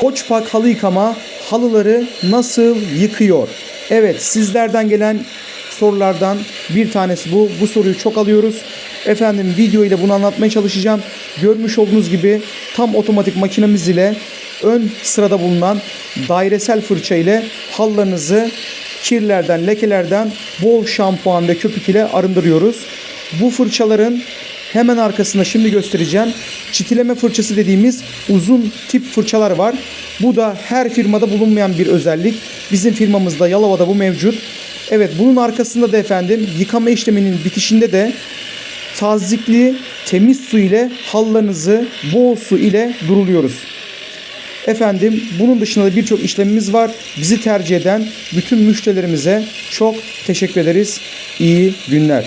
Koçpak halı yıkama halıları nasıl yıkıyor? Evet sizlerden gelen sorulardan bir tanesi bu. Bu soruyu çok alıyoruz. Efendim video ile bunu anlatmaya çalışacağım. Görmüş olduğunuz gibi tam otomatik makinemiz ile ön sırada bulunan dairesel fırça ile halılarınızı kirlerden, lekelerden bol şampuan ve köpük ile arındırıyoruz. Bu fırçaların hemen arkasında şimdi göstereceğim. Çitileme fırçası dediğimiz uzun tip fırçalar var. Bu da her firmada bulunmayan bir özellik. Bizim firmamızda Yalova'da bu mevcut. Evet bunun arkasında da efendim yıkama işleminin bitişinde de tazikli temiz su ile halılarınızı bol su ile duruluyoruz. Efendim bunun dışında da birçok işlemimiz var. Bizi tercih eden bütün müşterilerimize çok teşekkür ederiz. İyi günler.